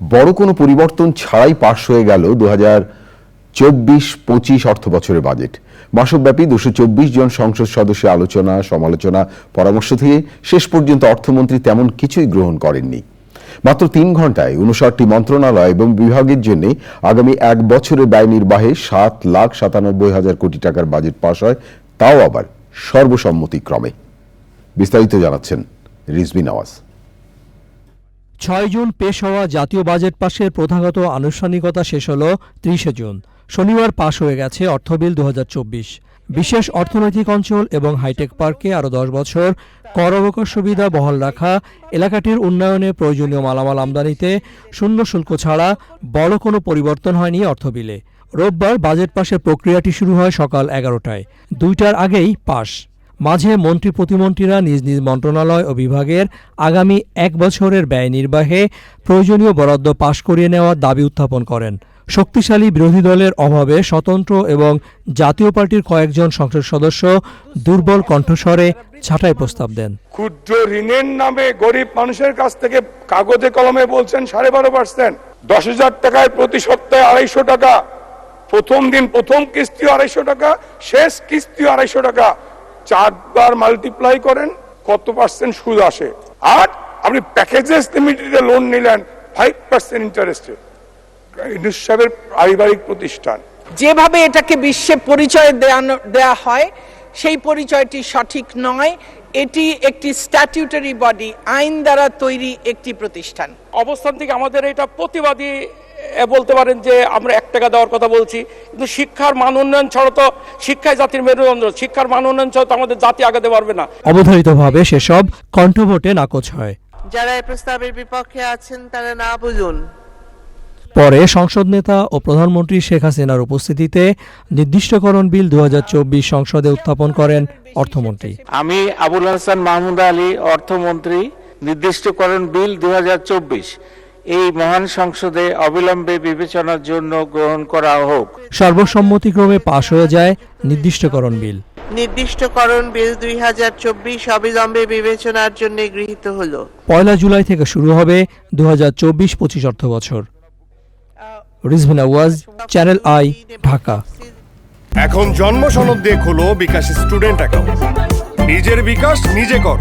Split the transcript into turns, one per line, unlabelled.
বড় কোনো পরিবর্তন ছাড়াই পাশ হয়ে গেল দু হাজার চব্বিশ পঁচিশ অর্থ বছরের বাজেট। মাসব্যাপী দুশো চব্বিশ জন সংসদ সদস্যের আলোচনা, সমালোচনা, পরামর্শ থেকে শেষ পর্যন্ত অর্থমন্ত্রী তেমন কিছুই গ্রহণ করেননি। মাত্র তিন ঘন্টায় উনষাটটি মন্ত্রণালয় এবং বিভাগের জন্য আগামী এক বছরের ব্যয় নির্বাহে সাত লাখ সাতানব্বই হাজার কোটি টাকার বাজেট পাশ হয়, তাও আবার সর্বসম্মতিক্রমে। বিস্তারিত জানাচ্ছেন রিজবি নওয়াজ।
ছয় জুন পেশ হওয়া জাতীয় বাজেট পাশের প্রথাগত আনুষ্ঠানিকতা শেষ হল ত্রিশে জুন। শনিবার পাশ হয়ে গেছে অর্থবিল দু বিশেষ অর্থনৈতিক অঞ্চল এবং হাইটেক পার্কে আরও দশ বছর কর অবকাশ সুবিধা বহাল রাখা, এলাকাটির উন্নয়নে প্রয়োজনীয় মালামাল আমদানিতে শূন্য শুল্ক ছাড়া বড় কোনো পরিবর্তন হয়নি অর্থবিলে। রোববার বাজেট পাশের প্রক্রিয়াটি শুরু হয় সকাল এগারোটায়। দুইটার আগেই পাশ। মাঝে মন্ত্রী প্রতিমন্ত্রীরা নিজ নিজ মন্ত্রণালয় ও বিভাগের আগামী এক বছরের ব্যয় নির্বাহে প্রয়োজনীয় বরাদ্দ পাশ করিয়ে নেওয়ার দাবি উত্থাপন করেন। শক্তিশালী বিরোধী দলের অভাবে স্বতন্ত্র এবং জাতীয় পার্টির কয়েকজন সংসদ সদস্য দুর্বল কণ্ঠস্বরে ছাঁটাই প্রস্তাব দেন।
ক্ষুদ্র ঋণের নামে গরিব মানুষের কাছ থেকে কাগজে কলমে বলছেন সাড়ে বারো পার্সেন্ট। দশ হাজার টাকায় প্রতি সপ্তাহে আড়াইশো টাকা। প্রথম দিন প্রথম কিস্তি আড়াইশো টাকা, শেষ কিস্তি আড়াইশো টাকা। চারবার মাল্টিপ্লাই করেন কত পার্সেন্ট সুদ আসে? আর আপনি প্যাকেজেস লিমিটেডে লোন নিলেন ফাইভ পার্সেন্ট ইন্টারেস্টে ইনুস সাহেবের পারিবারিক প্রতিষ্ঠান।
যেভাবে এটাকে বিশ্বে পরিচয় দেয়ানো- দেয়া হয় সেই পরিচয়টি সঠিক নয়। এটি একটি স্ট্যাটিউটারি বডি আইন দ্বারা তৈরি একটি প্রতিষ্ঠান।
অবস্থান থেকে আমাদের এটা প্রতিবাদী বলতে পারেন যে আমরা এক টাকা দেওয়ার কথা বলছি কিন্তু শিক্ষার মান উন্নয়ন ছাড়া তো শিক্ষায় জাতির মেরুদণ্ড। শিক্ষার মান উন্নয়ন ছাড়া তো আমাদের জাতি আগাতে পারবে না।
অবধারিতভাবে সেসব কণ্ঠভোটে নাকচ হয়।
যারা এই প্রস্তাবের বিপক্ষে আছেন তারা না বুঝুন।
পরে সংসদ নেতা ও প্রধানমন্ত্রী শেখ হাসিনার উপস্থিতিতে নির্দিষ্টকরণ বিল দু হাজার চব্বিশ সংসদে উত্থাপন করেন অর্থমন্ত্রী।
আমি আবুল হাসান মাহমুদ আলী অর্থমন্ত্রী নির্দিষ্টকরণ বিল দুহাজার চব্বিশ। এই মহান সংসদে অবিলম্বে বিবেচনার জন্য গ্রহণ করা হোক।
সর্বসম্মতিক্রমে পাশ হয়ে যায় নির্দিষ্টকরণ বিল।
নির্দিষ্টকরণ বিল দুই হাজার চব্বিশ অবিলম্বে বিবেচনার জন্য গৃহীত হলো।
পয়লা জুলাই থেকে শুরু হবে দু হাজার চব্বিশ পঁচিশ অর্থ বছর। রিজভিনা ওয়াজ চ্যানেল আই ঢাকা।
এখন জন্ম সনদ দিয়ে খোলো বিকাশ স্টুডেন্ট অ্যাকাউন্ট। নিজের বিকাশ নিজে কর।